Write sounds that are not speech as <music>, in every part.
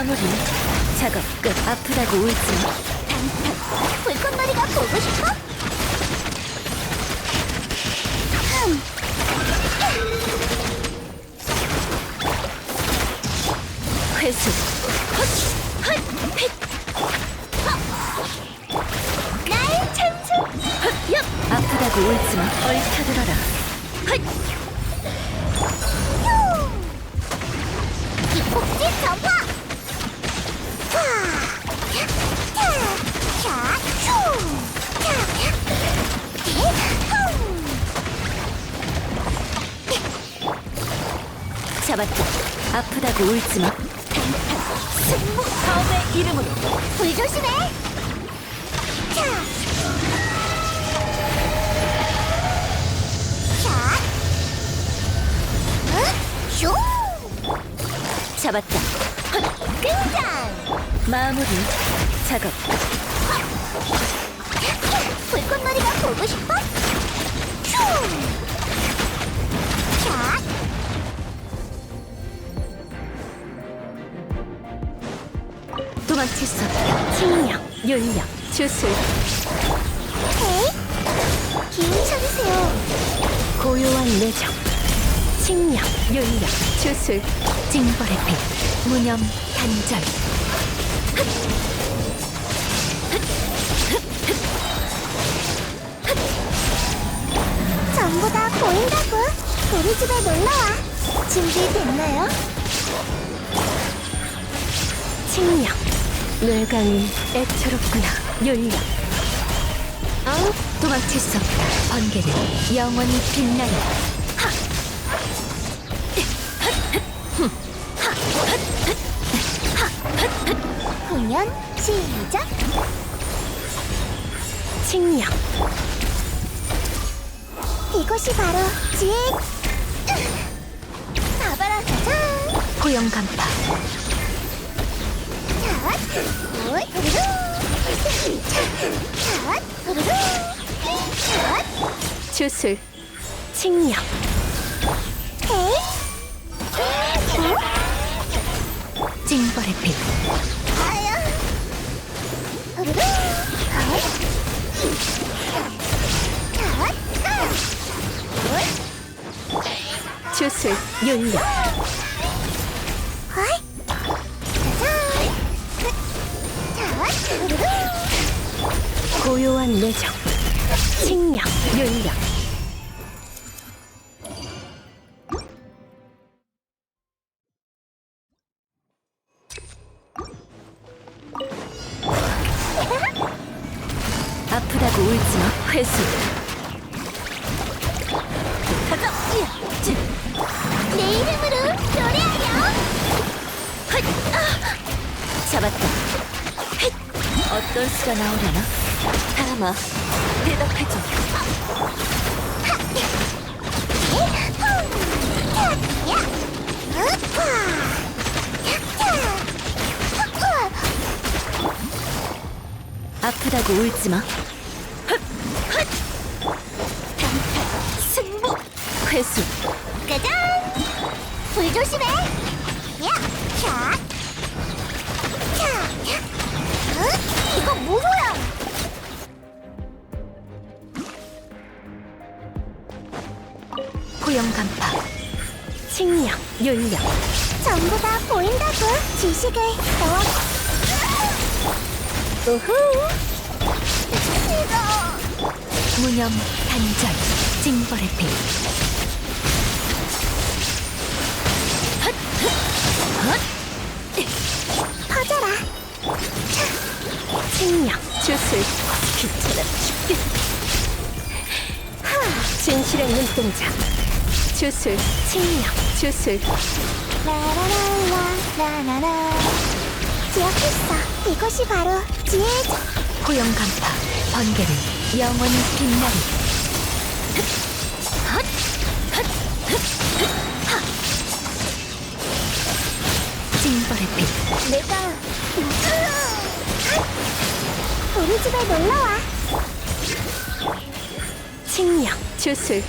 마무리 작업 끝 아프다고 울지 마 불꽃놀이가 보고 싶어? 흠, 회수 나의 찬스! 야! 아프다고 울지 마 얽혀들어라 기폭제 전파! 와! 잡았다 아프다고 울지 마 승부 다음의 이름으로 불 조심해! 차! 차! 응? 슈! 잡았다 등장! 마무리 작업 불꽃놀이가 보고 싶어? 슈! 차! 도망칠 수 없다 칭령 윤령 주술 헤이! 기운 차리세요. 고요한 내정 칭령 윤령 주술 징벌의 빛 무념 단절 전부 다 보인다고. 우리 집에 놀러와. 준비됐나요? 칭령 뇌강이 애처롭구나 윤령 어? 도망칠 수 없다 번개는 영원히 빛나리 공연 시작. 칭령 이곳이 바로 지혜. 가봐라 가자. 고용 간파 자, 올, 후루루. 자, 후루루. 자, 주술 칭령 헤이. 징벌의 빛 아야. 헐. 자, 주술 우르르! 고요한 내정 칭령 윤령 아프다고 울지 마 회수 가자 야, 찌. 내 이름으로 노래하렴! 헛! 아! 잡았다. 헷! 어떤 수가 나오려나? 다마, 대답해줘. 야! 으파! 아프다고 울지 마. 승부! 회수! 짜잔! 불 조심해! 야! 자! 자! 으, 이거 뭐야? 고용 간파. 칭령, 윤령. 전부 다 보인다고 지식을 넣어. 우후. 이거 무념, 단절, 징벌의 빛. 퍼져라. 칭령, 주술. 귀찮아 죽겠. 하! 진실의 눈동자. 주술, 칭령, 주술. 라라라라 라라라. 기억했어. 이것이 바로 지혜의 고용 간파. 번개는 영원히 빛나리. 헛! 헛! 헛! 하! 뻔했대. 내가 우리 집에 놀러와. 칭력, 주술,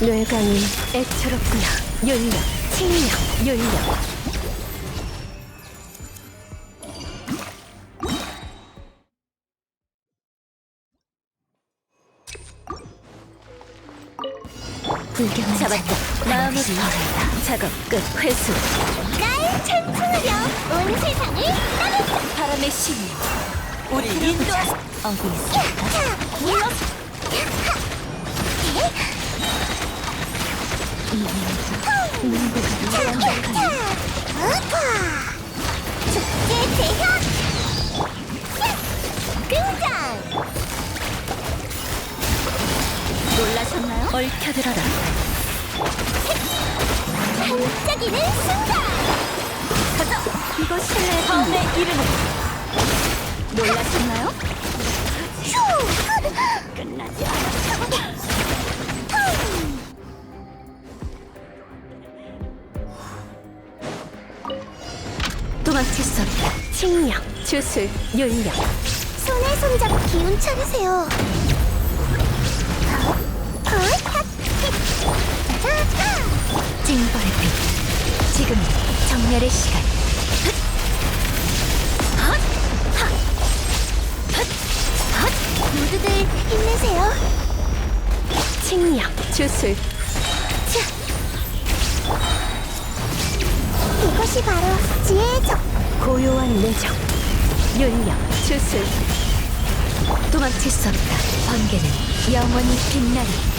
뇌강이 애처롭구나. 윤력, 칭력, 윤력. 불경 잡았다. 마음의 비 작업 끝 회수. 날 찬송하려 온 세상을 따르자. 바람의 신이 우리 인도하 어디 축제 대현 놀라셨나요? 얽혀들어라 반짝이는 순간! 가자! 이거 신뢰의 다음에 이름은 놀라셨나요? 휴! 끝나지 않았어 도망칠 수 없다 칭령 주술 윤령. 손에 손잡고 기운 차리세요. 어, 핫, 지금 정렬의 시간. 모두들 힘내세요. 칭령 주술. 이것이 바로 지혜의 적 고요한 내정 윤령 주술. 도망칠 수 없다. 번개는 영원히 빛나리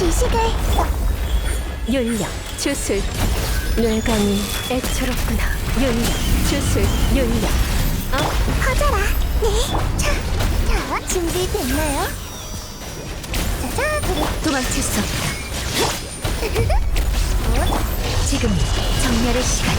지식을 윤령 주술. 뇌관이 애처롭구나. 윤령 주술 윤령 커져라. 네 자 자, 준비됐나요? 자자 그리 도망칠 수 없다. <laughs> 지금이 정렬의 시간